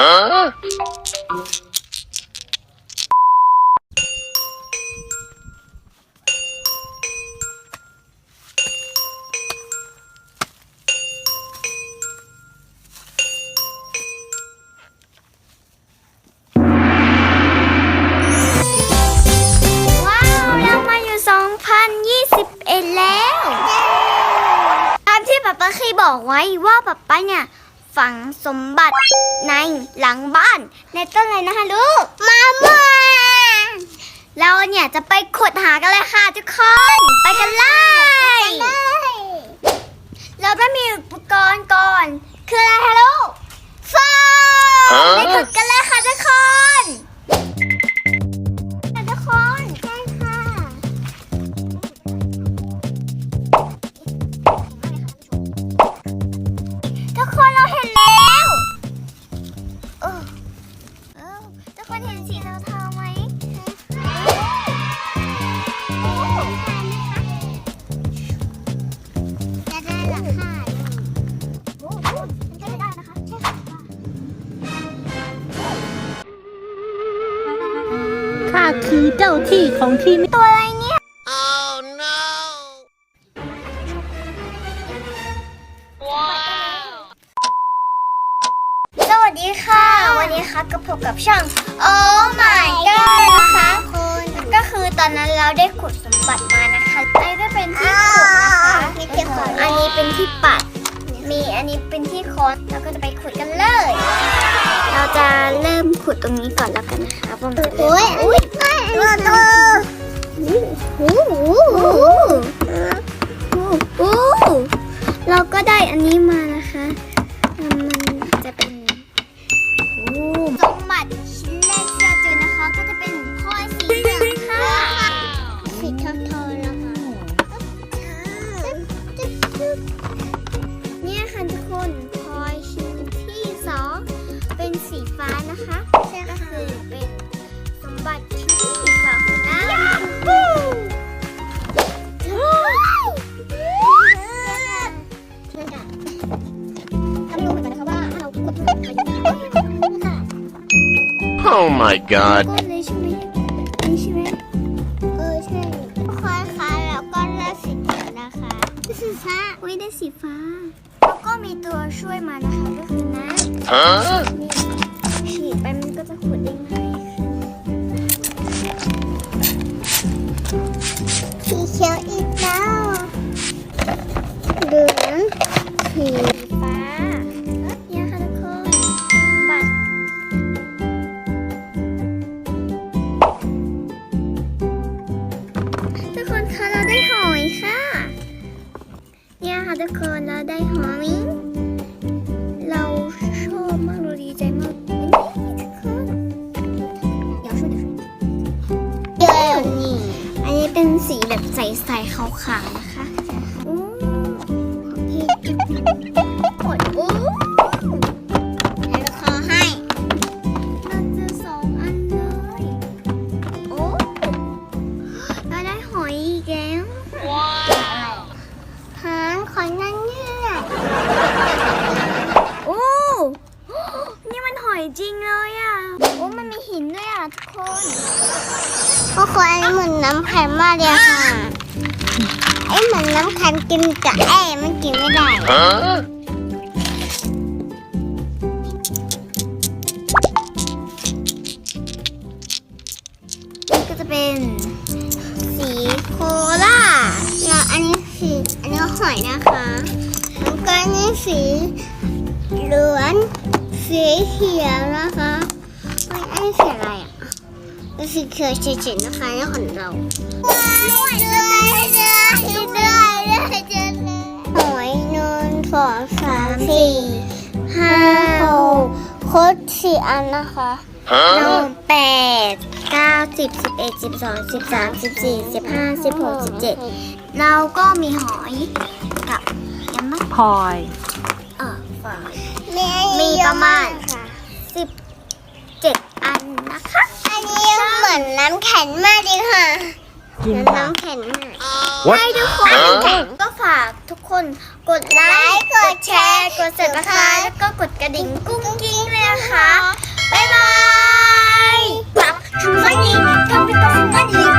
Huh? ว้าว เรามาอยู่ 2021 แล้ว ตามที่ป๊าป๊าเคยบอกไว้ว่าป๊าป๊าเนี่ย ฝังสมบัติในหลังบ้าน ในต้นอะไรนะคะลูกมาม่าเราเนี่ยจะไปขุดหากันเลยค่ะทุกคนไปกันเลยเราต้องมีอุปกรณ์ก่อน คืออะไรคะลูกฟางฮะไปขุดกันเลยค่ะทุกคน คือเจ้าที่ของที่นี่ตัวอะไรเนี่ย Oh no! Wow! สวัสดีค่ะ วันนี้ค่ะก็พบกับช่อง Oh my god นะคะก็คือตอนนั้นเราได้ขุดสมบัติมานะคะอันนี้ก็เป็นที่ขุดนะคะอันนี้เป็นที่ปัด มีอันนี้เป็นที่ค้อนเราก็จะไปขุดกันเลย เราจะเริ่มขุดตรงนี้ก่อนแล้วกันนะคะผมจะโอ้ย โตโอ้โหโอ้เราก็ได้อันนี้มานะคะ มันจะเป็นสมบัติชิ้นแรกที่เราเจอนะคะ ก็จะเป็นพลอยสีเหลืองค่ะสีทองำต้องรู้เหมือนกันนะคะว่าถ้าเรากดมันจะค่ะ Oh my god. ก้นเลยใช่ไหมนี่ใช่ไหมเออใช่คอยค่ะแล้วก็ได้สีเขียวนะคะสีฟ้าอุ้ยได้สีฟ้า แล้วก็มีตัวช่วยมานะคะก็คือน้ Huh? นี่ฉีดไปมันก็จะขุดได้ง่ ค่ะทุกคนเราได้หอยเราชอบมากเราดีใจมากทุกคนเดี๋ยวช่วยเดี๋ยวนี่อันนี้เป็นสีแบบใสๆขาวๆนะคะอู้ของพี่กดอู้แล้วขอให้เราเจอสองอันเลยโอ้เราได้หอยอีกแล้ว Wow! หางขอยนั่นเนี่ยโอ้ นี่มันหอย จริงเลยอะ โอ้มันมีหินด้วยอะทุกคนทุกคนอันนี้เหมือนน้ำแข็งมากเลยค่ะ ไอ้เหมือนน้ำแข็งกินกับไอ้มันกินไม่ได้ Huh? ก็จะเป็น สีโคล่าเนี่ยอันนี้สีอันนี้หอยนะคะ แล้วก็อันนี้สีเหลืองสี ขียวนะคะเฮ้ยอันนี้สีอะไรอะเป็นสีเขียวเฉยๆนะคะนี่ของเราว้าวยหอยนนสองสามสี่ห้าหกครบสี่อันนะคะหนึ่งแปดเก้าสิบสิบเอ็ดสิบสองสิบสามสิบสี่สิบห้าสิบหกสิบเจ็ดเราก็มีหอยกับยังไม่พลอยเออฝอยมีประมาณสิบเจ็ดอันนะคะ อันนี้เหมือ นน้ำแข็งมากเลยค่ะกินค่ะน้ำแข็งมาก What? ให้ทุกคน Huh? ก็ฝากทุกคนกดไลค์กดแชร์ กด subscribe แล้วก็กดกระดิ่งกุ้งกิ้งเลยนะนะคะ บ๊ายบายกลับถึงมันนี่ทำไปก็ถึงมันนี่กลับถึงมันนี่ทำไปก็ถึงมันนี่เนี่ยอะไปเกี่ยวไปแก้เด็ก